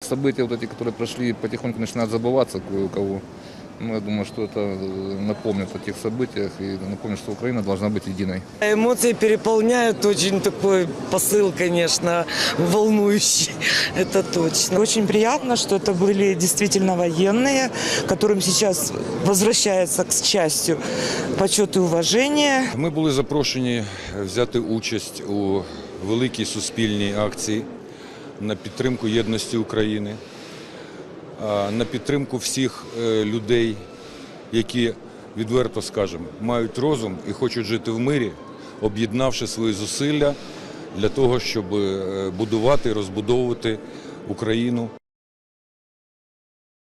События вот эти, которые прошли, потихоньку начинают забываться кое у кого. Ну, я думаю, что это э, напомнит о тех событиях и напомнит, что Украина должна быть единой. Эмоции переполняют. Очень такой посыл, конечно, волнующий. Это точно. Очень приятно, что это были действительно военные, которым сейчас возвращается, к счастью, почет и уважение. Мы были запрошены, взяти участь у великій суспільній акції на підтримку єдності України, на підтримку всіх е, людей, які, відверто скажемо, мають розум і хочуть жити в мирі, об'єднавши свої зусилля для того, щоб е, будувати і розбудовувати Україну